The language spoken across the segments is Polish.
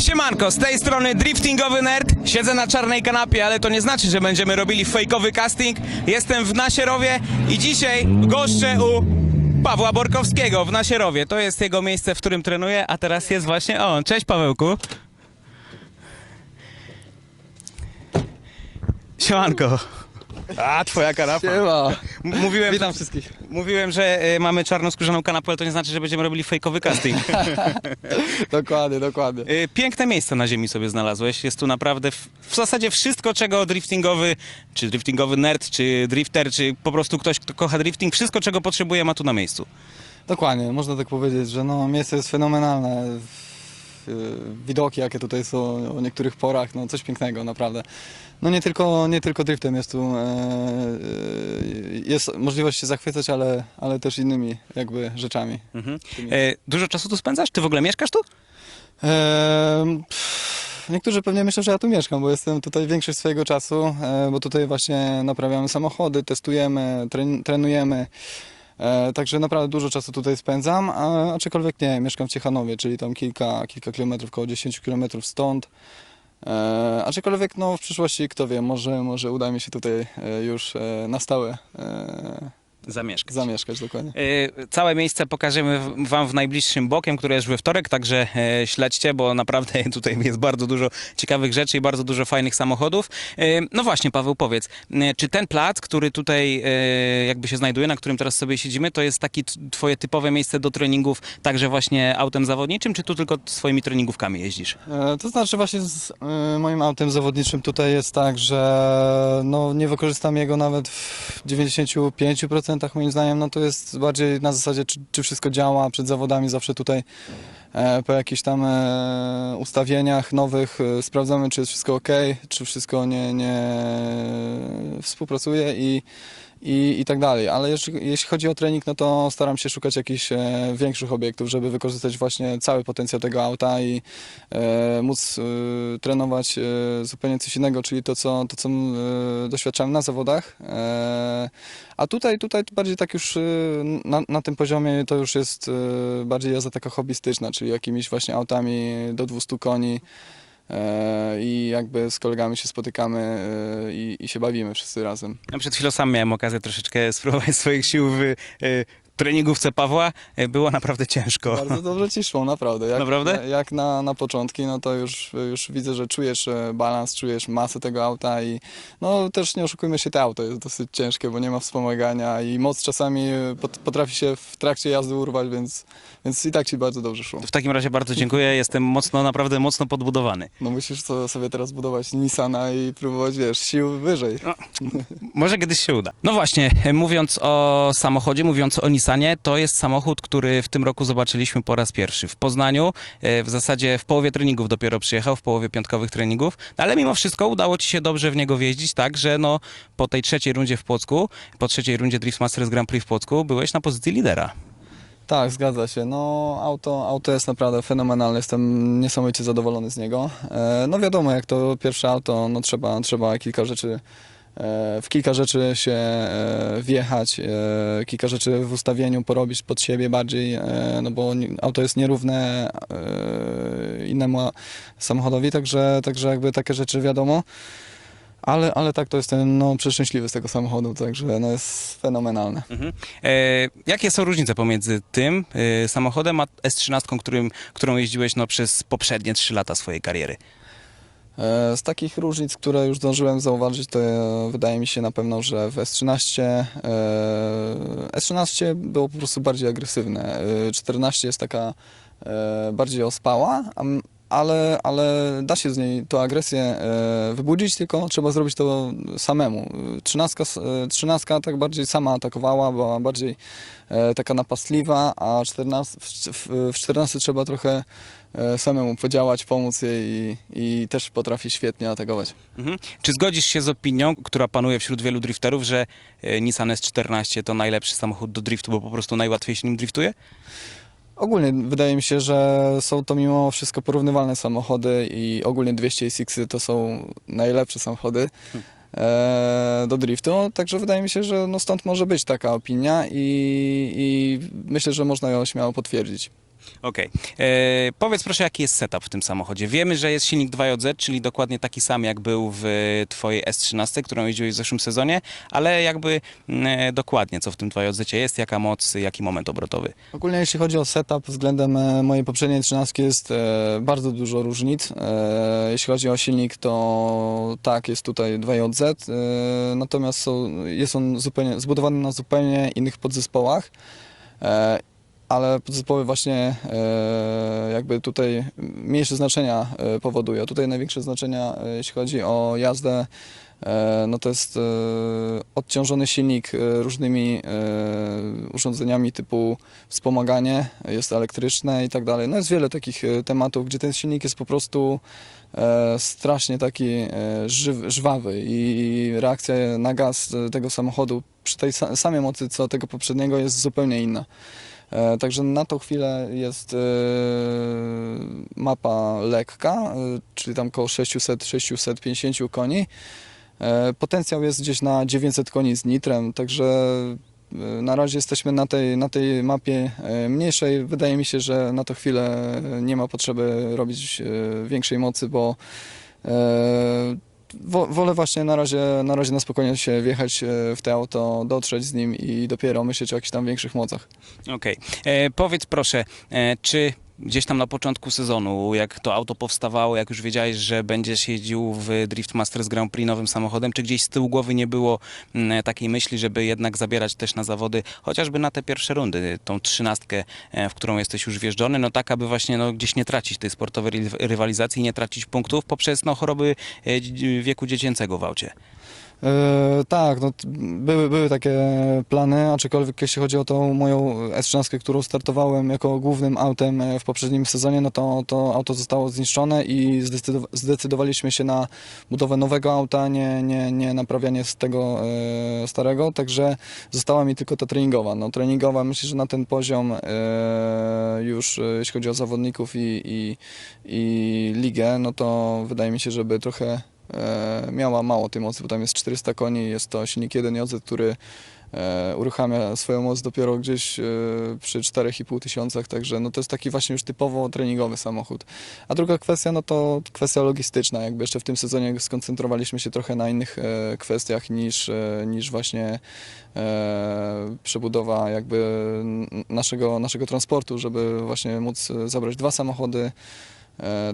Siemanko, z tej strony driftingowy nerd. Siedzę na czarnej kanapie, ale to nie znaczy, że będziemy robili fejkowy casting. Jestem w Nasierowie i dzisiaj goszczę u Pawła Borkowskiego w Nasierowie. To jest jego miejsce, w którym trenuję, a teraz jest właśnie on. Cześć Pawełku. Siemanko. A, twoja kanapa. Siema. M- Mówiłem, Witam wszystkich. mówiłem, że y, mamy czarnoskórzaną kanapę, ale to nie znaczy, że będziemy robili fejkowy casting. Dokładnie, dokładnie. Y, Piękne miejsce na ziemi sobie znalazłeś. Jest tu naprawdę w, w zasadzie wszystko, czego driftingowy, czy driftingowy nerd, czy drifter, czy po prostu ktoś, kto kocha drifting, wszystko, czego potrzebuje, ma tu na miejscu. Dokładnie, można tak powiedzieć, że no, miejsce jest fenomenalne. W- Widoki, jakie tutaj są o niektórych porach, no coś pięknego, naprawdę. No nie tylko, nie tylko driftem jest tu, e, e, jest możliwość się zachwycać, ale, ale też innymi jakby rzeczami. Mhm. E, dużo czasu tu spędzasz? Ty w ogóle mieszkasz tu? Niektórzy pewnie myślą, że ja tu mieszkam, bo jestem tutaj większość swojego czasu, bo tutaj właśnie naprawiamy samochody, testujemy, tren, trenujemy. E, Także naprawdę dużo czasu tutaj spędzam, a, aczkolwiek nie, mieszkam w Ciechanowie, czyli tam kilka, kilka kilometrów, około 10 kilometrów stąd. E, aczkolwiek no, w przyszłości, kto wie, może, może uda mi się tutaj e, już na stałe Zamieszkać. zamieszkać dokładnie. E, Całe miejsce pokażemy Wam w najbliższym bokiem, które jest we wtorek, także e, śledźcie, bo naprawdę tutaj jest bardzo dużo ciekawych rzeczy i bardzo dużo fajnych samochodów. E, No właśnie, Paweł, powiedz, czy ten plac, który tutaj jakby się znajduje, na którym teraz sobie siedzimy, to jest takie Twoje typowe miejsce do treningów, także właśnie autem zawodniczym, czy tu tylko swoimi treningówkami jeździsz? To znaczy właśnie z moim autem zawodniczym tutaj jest tak, że no nie wykorzystam jego nawet w 95% moim zdaniem, no to jest bardziej na zasadzie czy, czy wszystko działa przed zawodami, zawsze tutaj e, po jakichś tam e, ustawieniach nowych e, sprawdzamy czy jest wszystko ok, czy wszystko nie, nie współpracuje i i, i tak dalej. Ale jeśli, chodzi o trening, no to staram się szukać jakichś e, większych obiektów, żeby wykorzystać właśnie cały potencjał tego auta i e, móc e, trenować e, zupełnie coś innego, czyli to, co, to, co e, doświadczałem na zawodach. E, a tutaj, tutaj bardziej tak już e, na, na tym poziomie to już jest e, bardziej jazda taka hobbystyczna, czyli jakimiś właśnie autami do 200 koni. E, I jakby z kolegami się spotykamy e, i, i się bawimy wszyscy razem. Przed chwilą sam miałem okazję troszeczkę spróbować swoich sił w e, treningówce Pawła. E, Było naprawdę ciężko. Bardzo dobrze ci szło, naprawdę. Jak, Naprawdę? Jak na, na początki, no to już, już widzę, że czujesz e, balans, czujesz masę tego auta i no też nie oszukujmy się, to auto jest dosyć ciężkie, bo nie ma wspomagania i moc czasami e, pot, potrafi się w trakcie jazdy urwać, więc, więc i tak ci bardzo dobrze szło. W takim razie bardzo dziękuję. Jestem mocno, naprawdę mocno podbudowany. No musisz to sobie teraz budować Nissana i próbować, wiesz, sił wyżej. Może kiedyś się uda. No właśnie, mówiąc o samochodzie, mówiąc o To jest samochód, który w tym roku zobaczyliśmy po raz pierwszy w Poznaniu. E, W zasadzie w połowie treningów dopiero przyjechał, w połowie piątkowych treningów, no ale mimo wszystko udało ci się dobrze w niego wjeździć, tak, że no po tej trzeciej rundzie w Płocku, po trzeciej rundzie Drift Masters Grand Prix w Płocku byłeś na pozycji lidera. Tak, zgadza się. No, auto, auto jest naprawdę fenomenalne. Jestem niesamowicie zadowolony z niego. E, no wiadomo, jak to pierwsze auto, no trzeba, trzeba kilka rzeczy, w kilka rzeczy się e, wjechać, e, kilka rzeczy w ustawieniu porobić pod siebie bardziej, e, no bo auto jest nierówne e, innemu samochodowi, także, także jakby takie rzeczy wiadomo. Ale, ale tak to jestem no, przeszczęśliwy z tego samochodu, także no, jest fenomenalne. Mhm. E, jakie są różnice pomiędzy tym e, samochodem a S13, którym, którą jeździłeś no, przez poprzednie trzy lata swojej kariery? E, Z takich różnic, które już zdążyłem zauważyć, to e, wydaje mi się na pewno, że w S13 e, S13 było po prostu bardziej agresywne. E, 14 jest taka bardziej ospała, ale, ale da się z niej tą agresję wybudzić, tylko trzeba zrobić to samemu. Trzynastka, trzynastka tak bardziej sama atakowała, była bardziej taka napastliwa, a 14, w, w, w 14 trzeba trochę samemu podziałać, pomóc jej i, i też potrafi świetnie atakować. Mhm. Czy zgodzisz się z opinią, która panuje wśród wielu drifterów, że e, Nissan S14 to najlepszy samochód do driftu, bo po prostu najłatwiej się nim driftuje? Ogólnie wydaje mi się, że są to mimo wszystko porównywalne samochody i ogólnie 200 SX to są najlepsze samochody e, do driftu, także wydaje mi się, że no stąd może być taka opinia i, i myślę, że można ją śmiało potwierdzić. Okej. E, Powiedz proszę, jaki jest setup w tym samochodzie. Wiemy, że jest silnik 2JZ, czyli dokładnie taki sam, jak był w twojej S13, którą jeździłeś w zeszłym sezonie, ale jakby mm, e, dokładnie, co w tym 2JZ jest, jaka moc, jaki moment obrotowy. Ogólnie jeśli chodzi o setup względem e, mojej poprzedniej 13 jest e, bardzo dużo różnic. E, jeśli chodzi o silnik, to tak, jest tutaj 2JZ, e, natomiast są, jest on zupełnie, zbudowany na zupełnie innych podzespołach. E, ale podzespoły właśnie e, jakby tutaj mniejsze znaczenia e, powodują. Tutaj największe znaczenia, e, jeśli chodzi o jazdę, no to jest odciążony silnik różnymi urządzeniami typu wspomaganie, jest elektryczne i tak dalej. No jest wiele takich tematów, gdzie ten silnik jest po prostu strasznie taki żyw, żwawy i reakcja na gaz tego samochodu przy tej sa- samej mocy co tego poprzedniego jest zupełnie inna. E, Także na tą chwilę jest e, mapa lekka, e, czyli tam około 600-650 koni. Potencjał jest gdzieś na 900 koni z nitrem, także na razie jesteśmy na tej, na tej mapie mniejszej. Wydaje mi się, że na tą chwilę nie ma potrzeby robić większej mocy, bo wolę właśnie na razie, na razie na spokojnie się wjechać e, w te auto, dotrzeć z nim i dopiero myśleć o jakichś tam większych mocach. Okej. E, Powiedz proszę, e, czy gdzieś tam na początku sezonu, jak to auto powstawało, jak już wiedziałeś, że będziesz jeździł w Drift Masters Grand Prix nowym samochodem, czy gdzieś z tyłu głowy nie było mm, takiej myśli, żeby jednak zabierać też na zawody, chociażby na te pierwsze rundy, tą trzynastkę, e, w którą jesteś już wjeżdżony, no tak, aby właśnie no, gdzieś nie tracić tej sportowej ry- rywalizacji, nie tracić punktów poprzez no, choroby e, wieku dziecięcego w aucie. E, tak, no, były, były takie plany, aczkolwiek jeśli chodzi o tą moją S13, którą startowałem jako głównym autem e, w poprzednim sezonie, no to to auto zostało zniszczone i zdecydow- zdecydowaliśmy się na budowę nowego auta, nie, nie, nie naprawianie z tego e, starego, także została mi tylko ta treningowa. No, treningowa myślę, że na ten poziom już jeśli chodzi o zawodników i, i, i ligę, no to wydaje mi się, żeby trochę miała mało tej mocy, bo tam jest 400 koni, jest to silnik 1JZ, który e, uruchamia swoją moc dopiero gdzieś e, przy 4,5 tysiącach, także no to jest taki właśnie już typowo treningowy samochód. A druga kwestia, no to kwestia logistyczna, jakby jeszcze w tym sezonie skoncentrowaliśmy się trochę na innych e, kwestiach niż, e, niż właśnie e, przebudowa jakby naszego, naszego transportu, żeby właśnie móc e, zabrać dwa samochody, E,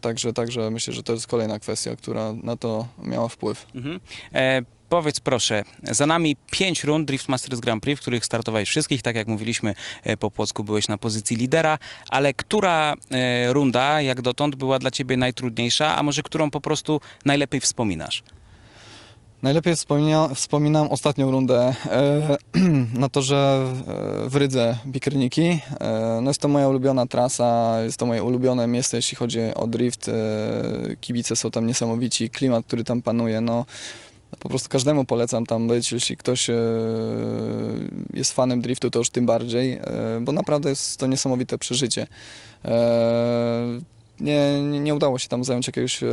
Także, także myślę, że to jest kolejna kwestia, która na to miała wpływ. Mhm. E, powiedz proszę, za nami pięć rund Drift Masters Grand Prix, w których startowałeś wszystkich, tak jak mówiliśmy e, po Płocku byłeś na pozycji lidera, ale która e, runda jak dotąd była dla ciebie najtrudniejsza, a może którą po prostu najlepiej wspominasz? Najlepiej wspomina, wspominam ostatnią rundę e, na torze e, w Rydze Bikryniki. E, no jest to moja ulubiona trasa, jest to moje ulubione miejsce, jeśli chodzi o drift. E, kibice są tam niesamowici, klimat, który tam panuje, no po prostu każdemu polecam tam być, jeśli ktoś e, jest fanem driftu, to już tym bardziej, e, bo naprawdę jest to niesamowite przeżycie. E, nie, nie, udało się tam zająć jakiegoś e,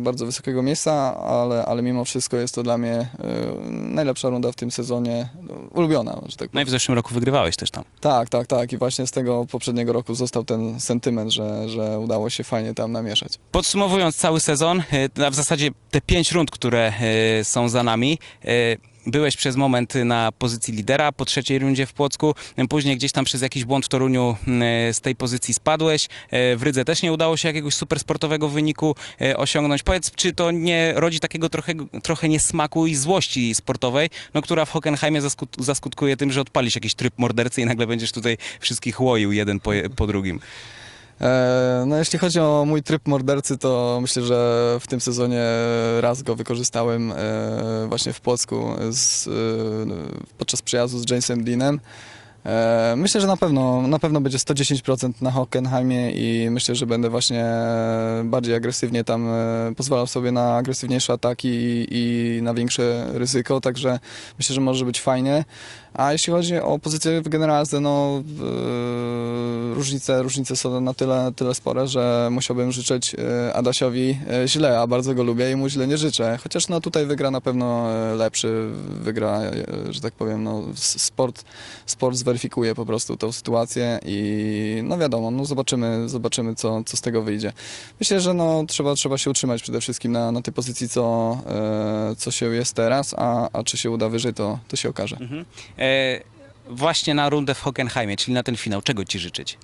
bardzo wysokiego miejsca, ale, ale mimo wszystko jest to dla mnie e, najlepsza runda w tym sezonie, no, ulubiona, że tak No i w zeszłym roku wygrywałeś też tam. Tak, tak, tak i właśnie z tego poprzedniego roku został ten sentyment, że, że udało się fajnie tam namieszać. Podsumowując cały sezon, e, a w zasadzie te pięć rund, które są za nami, byłeś przez moment na pozycji lidera po trzeciej rundzie w Płocku, później gdzieś tam przez jakiś błąd w Toruniu e, z tej pozycji spadłeś, e, w Rydze też nie udało się jakiegoś super sportowego wyniku e, osiągnąć. Powiedz, czy to nie rodzi takiego trochę, trochę niesmaku i złości sportowej, no, która w Hockenheimie zaskut, zaskutkuje tym, że odpalisz jakiś tryb mordercy i nagle będziesz tutaj wszystkich łoił jeden po, po drugim. E, No jeśli chodzi o mój tryb mordercy, to myślę, że w tym sezonie raz go wykorzystałem e, właśnie w Płocku z, e, podczas przyjazdu z Jamesem Deanem. E, Myślę, że na pewno, na pewno będzie 110% na Hockenheimie i myślę, że będę właśnie bardziej agresywnie tam e, pozwalał sobie na agresywniejsze ataki i, i na większe ryzyko, także myślę, że może być fajnie. A jeśli chodzi o pozycję w generalce, no e, różnice, różnice są na tyle, tyle spore, że musiałbym życzyć e, Adasiowi e, źle, a bardzo go lubię i mu źle nie życzę. Chociaż no tutaj wygra na pewno e, lepszy, wygra, e, że tak powiem, no sport, sport zweryfikowany zweryfikuje po prostu tą sytuację i no wiadomo, no zobaczymy, zobaczymy co, co z tego wyjdzie. Myślę, że no trzeba, trzeba się utrzymać przede wszystkim na, na tej pozycji, co, e, co się jest teraz, a, a czy się uda wyżej, to, to się okaże. Mhm. E, właśnie na rundę w Hockenheimie, czyli na ten finał, czego ci życzyć?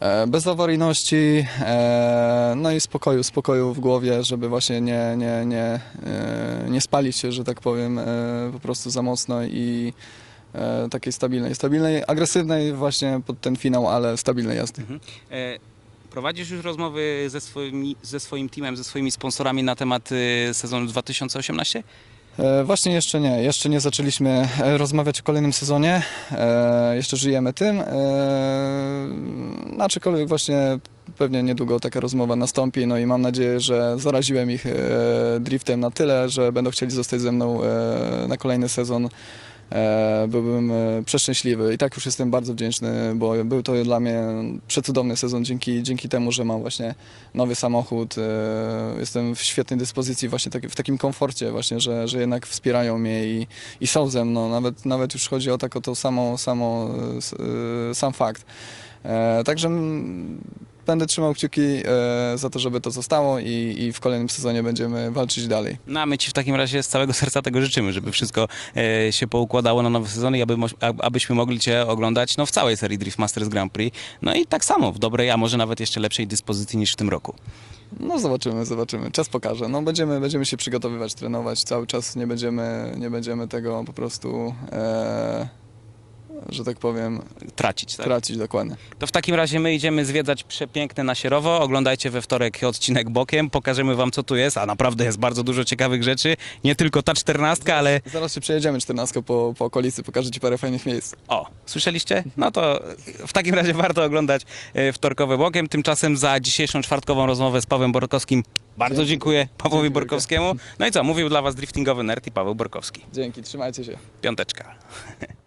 E, Bez awaryjności, e, no i spokoju, spokoju w głowie, żeby właśnie nie, nie, nie, e, nie spalić się, że tak powiem, po prostu za mocno i e, takiej stabilnej, stabilnej, agresywnej właśnie pod ten finał, ale stabilnej jazdy. E, prowadzisz już rozmowy ze, swoimi, ze swoim teamem, ze swoimi sponsorami na temat e, sezonu 2018? E, Właśnie jeszcze nie, jeszcze nie zaczęliśmy e, rozmawiać o kolejnym sezonie, e, jeszcze żyjemy tym, e, aczkolwiek właśnie pewnie niedługo taka rozmowa nastąpi, no i mam nadzieję, że zaraziłem ich e, driftem na tyle, że będą chcieli zostać ze mną e, na kolejny sezon. E, Byłbym e, przeszczęśliwy i tak już jestem bardzo wdzięczny, bo był to dla mnie przecudowny sezon dzięki, dzięki temu, że mam właśnie nowy samochód. e, Jestem w świetnej dyspozycji, właśnie w takim komforcie właśnie, że, że jednak wspierają mnie i, i są ze mną. Nawet, nawet już chodzi o tak o to samo, samo, sam fakt. Także będę trzymał kciuki e, za to, żeby to zostało i, i w kolejnym sezonie będziemy walczyć dalej. No a my Ci w takim razie z całego serca tego życzymy, żeby wszystko e, się poukładało na nowy sezon i aby, abyśmy mogli Cię oglądać no, w całej serii Drift Masters Grand Prix. No i tak samo w dobrej, a może nawet jeszcze lepszej dyspozycji niż w tym roku. No zobaczymy, zobaczymy. Czas pokaże. No będziemy, będziemy się przygotowywać, trenować cały czas. Nie będziemy, nie będziemy tego po prostu, e, że tak powiem, Tracić, tak? tracić dokładnie. To w takim razie my idziemy zwiedzać przepiękne Nasierowo. Oglądajcie we wtorek odcinek bokiem. Pokażemy Wam, co tu jest, a naprawdę jest bardzo dużo ciekawych rzeczy. Nie tylko ta czternastka, ale Zaraz się przejedziemy 14 po, po okolicy, pokażę Ci parę fajnych miejsc. O, słyszeliście? No to w takim razie warto oglądać e, wtorkowe bokiem. Tymczasem za dzisiejszą czwartkową rozmowę z Pawłem Borkowskim bardzo dziękuję Pawłowi Dziękuję. Borkowskiemu. No i co, mówił dla Was driftingowy nerd i Paweł Borkowski. Dzięki, trzymajcie się. Piąteczka.